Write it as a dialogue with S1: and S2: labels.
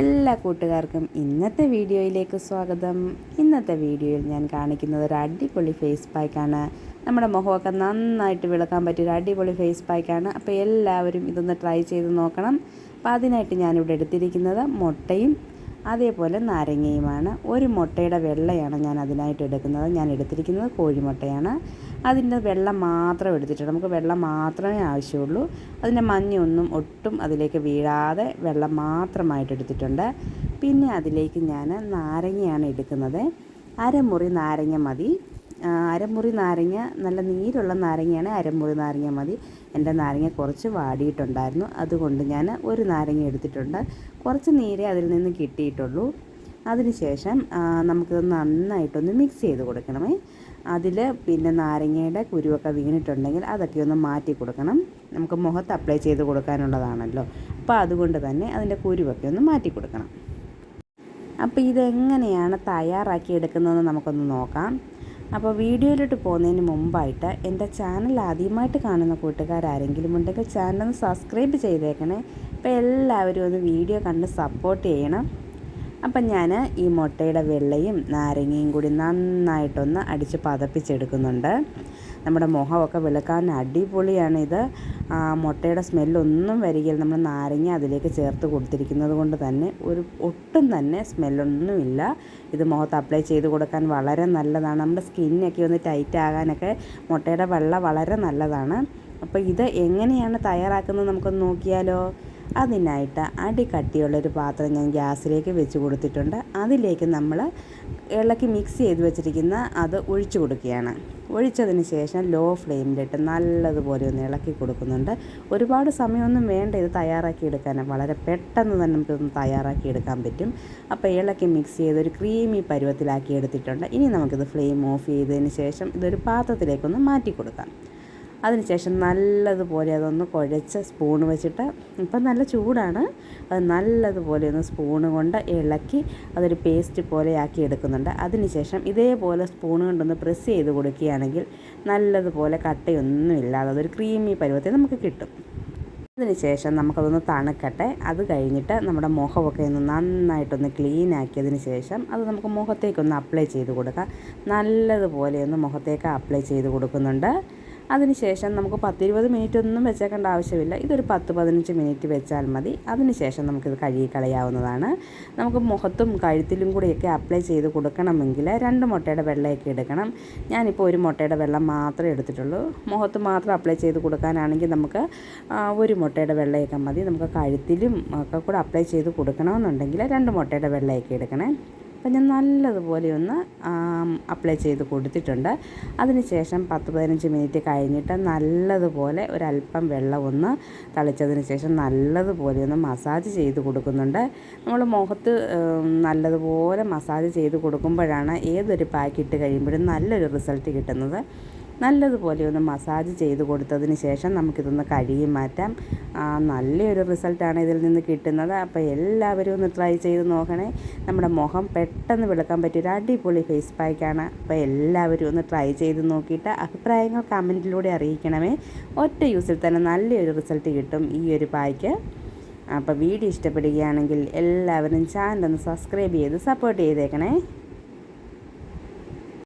S1: എല്ലാ കൂട്ടുകാർക്കും ഇന്നത്തെ വീഡിയോയിലേക്ക് സ്വാഗതം. ഇന്നത്തെ വീഡിയോയിൽ ഞാൻ കാണിക്കുന്നത് ഒരു അടിപൊളി ഫേസ് പാക്കാണ് നമ്മുടെ മുഖമൊക്കെ നന്നായിട്ട് വിളക്കാൻ പറ്റിയ ഒരു അടിപൊളി ഫേസ് പാക്കാണ് അപ്പോൾ എല്ലാവരും ഇതൊന്ന് ട്രൈ ചെയ്ത് നോക്കണം. അപ്പോൾ അതിനായിട്ട് ഞാനിവിടെ എടുത്തിരിക്കുന്നത് മുട്ടയും അതേപോലെ നാരങ്ങയുമാണ്. ഒരു മുട്ടയുടെ വെള്ളയാണ് ഞാൻ അതിനായിട്ട് എടുക്കുന്നത്. ഞാൻ എടുത്തിരിക്കുന്നത് കോഴിമുട്ടയാണ്. അതിന്റെ വെള്ളം മാത്രം എടുത്തിട്ട് നമുക്ക് വെള്ളം മാത്രമേ ആവശ്യമുള്ളൂ. അതിന്റെ മഞ്ഞൊന്നും ഒട്ടും അതിലേക്ക് വീഴാതെ വെള്ളം മാത്രമായിട്ട് എടുത്തിട്ടുണ്ട്. പിന്നെ അതിലേക്ക് ഞാൻ നാരങ്ങയാണ് എടുക്കുന്നത്. അരമുറി നാരങ്ങ മതി. അരമുറി നാരങ്ങ നല്ല നീരുള്ള നാരങ്ങയാണ് അരമുറി നാരങ്ങ മതി. എന്റെ നാരങ്ങ കുറച്ച് വാടിയിട്ടുണ്ടായിരുന്നു. അതുകൊണ്ട് ഞാൻ ഒരു നാരങ്ങ എടുത്തിട്ടുണ്ട്. കുറച്ച് നീരേ അതിൽ നിന്ന് കിട്ടിയിട്ടുള്ളൂ. അതിനുശേഷം നമുക്കിത് നന്നായിട്ടൊന്ന് മിക്സ് ചെയ്ത് കൊടുക്കണമേ. അതിൽ പിന്നെ നാരങ്ങയുടെ കുരുവൊക്കെ വീണിട്ടുണ്ടെങ്കിൽ അതൊക്കെ ഒന്ന് മാറ്റി കൊടുക്കണം. നമുക്ക് മുഖത്ത് അപ്ലൈ ചെയ്ത് കൊടുക്കാനുള്ളതാണല്ലോ. അപ്പോൾ അതുകൊണ്ട് തന്നെ അതിന്റെ കുരുവൊക്കെ ഒന്ന് മാറ്റി കൊടുക്കണം. അപ്പോൾ ഇതെങ്ങനെയാണ് തയ്യാറാക്കി എടുക്കുന്നതെന്ന് നമുക്കൊന്ന് നോക്കാം. അപ്പോൾ വീഡിയോയിലോട്ട് പോകുന്നതിന് മുമ്പായിട്ട് എന്റെ ചാനൽ ആദ്യമായിട്ട് കാണുന്ന കൂട്ടുകാരാരെങ്കിലും ഉണ്ടെങ്കിൽ ചാനൽ ഒന്ന് സബ്സ്ക്രൈബ് ചെയ്തേക്കണേ. അപ്പോൾ എല്ലാവരും ഒന്ന് വീഡിയോ കണ്ട് സപ്പോർട്ട് ചെയ്യണം. അപ്പം ഞാൻ ഈ മുട്ടയുടെ വെള്ളയും നാരങ്ങയും കൂടി നന്നായിട്ടൊന്ന് അടിച്ച് പതപ്പിച്ചെടുക്കുന്നുണ്ട്. നമ്മുടെ മുഖമൊക്കെ വെളുക്കാൻ അടിപൊളിയാണിത്. മുട്ടയുടെ സ്മെല്ലൊന്നും വരികയില്ല. നമ്മൾ നാരങ്ങ അതിലേക്ക് ചേർത്ത് കൊടുത്തിരിക്കുന്നത് കൊണ്ട് തന്നെ ഒരു ഒട്ടും തന്നെ സ്മെല്ലൊന്നുമില്ല. ഇത് മുഖത്ത് അപ്ലൈ ചെയ്ത് കൊടുക്കാൻ വളരെ നല്ലതാണ്. നമ്മുടെ സ്കിന്നൊക്കെ ഒന്ന് ടൈറ്റ് ആകാനൊക്കെ മുട്ടയുടെ വെള്ള വളരെ നല്ലതാണ്. അപ്പോൾ ഇത് എങ്ങനെയാണ് തയ്യാറാക്കുന്നത് നമുക്കൊന്ന് നോക്കിയാലോ? അതിനായിട്ട് അടി കട്ടിയുള്ളൊരു പാത്രം ഞാൻ ഗ്യാസിലേക്ക് വെച്ച് കൊടുത്തിട്ടുണ്ട്. അതിലേക്ക് നമ്മൾ ഇളക്കി മിക്സ് ചെയ്ത് വെച്ചിരിക്കുന്ന അത് ഒഴിച്ചു കൊടുക്കുകയാണ്. ഒഴിച്ചതിന് ശേഷം ലോ ഫ്ലെയിമിലിട്ട് നല്ലതുപോലെ ഒന്ന് ഇളക്കി കൊടുക്കുന്നുണ്ട്. ഒരുപാട് സമയമൊന്നും വേണ്ട ഇത് തയ്യാറാക്കി എടുക്കാൻ. വളരെ പെട്ടെന്ന് തന്നെ നമുക്കിതൊന്ന് തയ്യാറാക്കി എടുക്കാൻ പറ്റും. അപ്പോൾ ഇളക്കി മിക്സ് ചെയ്ത് ഒരു ക്രീമി പരുവത്തിലാക്കി എടുത്തിട്ടുണ്ട്. ഇനി നമുക്കിത് ഫ്ലെയിം ഓഫ് ചെയ്തതിന് ശേഷം ഇതൊരു പാത്രത്തിലേക്കൊന്ന് മാറ്റി കൊടുക്കാം. അതിനുശേഷം നല്ലതുപോലെ അതൊന്ന് കുഴച്ച് സ്പൂൺ വെച്ചിട്ട് ഇപ്പം നല്ല ചൂടാണ്. അത് നല്ലതുപോലെ ഒന്ന് സ്പൂണ് കൊണ്ട് ഇളക്കി അതൊരു പേസ്റ്റ് പോലെ ആക്കി എടുക്കുന്നുണ്ട്. അതിനുശേഷം ഇതേപോലെ സ്പൂൺ കൊണ്ടൊന്ന് പ്രസ് ചെയ്ത് കൊടുക്കുകയാണെങ്കിൽ നല്ലതുപോലെ കട്ടയൊന്നും ഇല്ലാതെ അതൊരു ക്രീമി പരുവത്തിൽ നമുക്ക് കിട്ടും. അതിനുശേഷം നമുക്കതൊന്ന് തണുക്കട്ടെ. അത് കഴിഞ്ഞിട്ട് നമ്മുടെ മുഖമൊക്കെ ഒന്ന് നന്നായിട്ടൊന്ന് ക്ലീൻ ആക്കിയതിന് ശേഷം അത് നമുക്ക് മുഖത്തേക്കൊന്ന് അപ്ലൈ ചെയ്ത് കൊടുക്കാം. നല്ലതുപോലെ ഒന്ന് മുഖത്തേക്ക് അപ്ലൈ ചെയ്ത് കൊടുക്കുന്നുണ്ട്. അതിനുശേഷം നമുക്ക് പത്തിരുപത് മിനിറ്റ് ഒന്നും വെച്ചേക്കേണ്ട ആവശ്യമില്ല. ഇതൊരു പത്ത് പതിനഞ്ച് മിനിറ്റ് വെച്ചാൽ മതി. അതിനുശേഷം നമുക്കിത് കഴുകി കളയാവുന്നതാണ്. നമുക്ക് മുഖത്തും കഴുത്തിലും കൂടിയൊക്കെ അപ്ലൈ ചെയ്ത് കൊടുക്കണമെങ്കിൽ രണ്ട് മുട്ടയുടെ വെള്ളമൊക്കെ എടുക്കണം. ഞാനിപ്പോൾ ഒരു മുട്ടയുടെ വെള്ളം മാത്രമേ എടുത്തിട്ടുള്ളൂ. മുഖത്ത് മാത്രം അപ്ലൈ ചെയ്ത് കൊടുക്കാനാണെങ്കിൽ നമുക്ക് ഒരു മുട്ടയുടെ വെള്ളയൊക്കെ മതി. നമുക്ക് കഴുത്തിലും ഒക്കെ കൂടെ അപ്ലൈ ചെയ്ത് കൊടുക്കണമെന്നുണ്ടെങ്കിൽ രണ്ട് മുട്ടയുടെ വെള്ളയൊക്കെ എടുക്കണേ. അപ്പം ഞാൻ നല്ലതുപോലെ ഒന്ന് അപ്ലൈ ചെയ്ത് കൊടുത്തിട്ടുണ്ട്. അതിനുശേഷം പത്ത് പതിനഞ്ച് മിനിറ്റ് കഴിഞ്ഞിട്ട് നല്ലതുപോലെ ഒരല്പം വെള്ളം ഒന്ന് തളിച്ചതിന് ശേഷം നല്ലതുപോലെ ഒന്ന് മസാജ് ചെയ്ത് കൊടുക്കുന്നുണ്ട്. നമ്മൾ മുഖത്ത് നല്ലതുപോലെ മസാജ് ചെയ്ത് കൊടുക്കുമ്പോഴാണ് ഏതൊരു പാക്ക് ഇട്ട് കഴിയുമ്പോഴും നല്ലൊരു റിസൾട്ട് കിട്ടുന്നത്. നല്ലതുപോലെ ഒന്ന് മസാജ് ചെയ്ത് കൊടുത്തതിന് ശേഷം നമുക്കിതൊന്ന് കഴുകി മാറ്റാം. നല്ലൊരു റിസൾട്ടാണ് ഇതിൽ നിന്ന് കിട്ടുന്നത്. അപ്പോൾ എല്ലാവരും ഒന്ന് ട്രൈ ചെയ്ത് നോക്കണേ. നമ്മുടെ മുഖം പെട്ടെന്ന് വിളക്കാൻ പറ്റിയൊരു അടിപൊളി ഫേസ് പാക്കാണ് അപ്പോൾ എല്ലാവരും ഒന്ന് ട്രൈ ചെയ്ത് നോക്കിയിട്ട് അഭിപ്രായങ്ങൾ കമന്റിലൂടെ അറിയിക്കണമേ. ഒറ്റ യൂസിൽ തന്നെ നല്ലൊരു റിസൾട്ട് കിട്ടും ഈ ഒരു പായ്ക്ക്. അപ്പോൾ വീഡിയോ ഇഷ്ടപ്പെടുകയാണെങ്കിൽ എല്ലാവരും ചാനൽ ഒന്ന് സബ്സ്ക്രൈബ് ചെയ്ത് സപ്പോർട്ട് ചെയ്തേക്കണേ.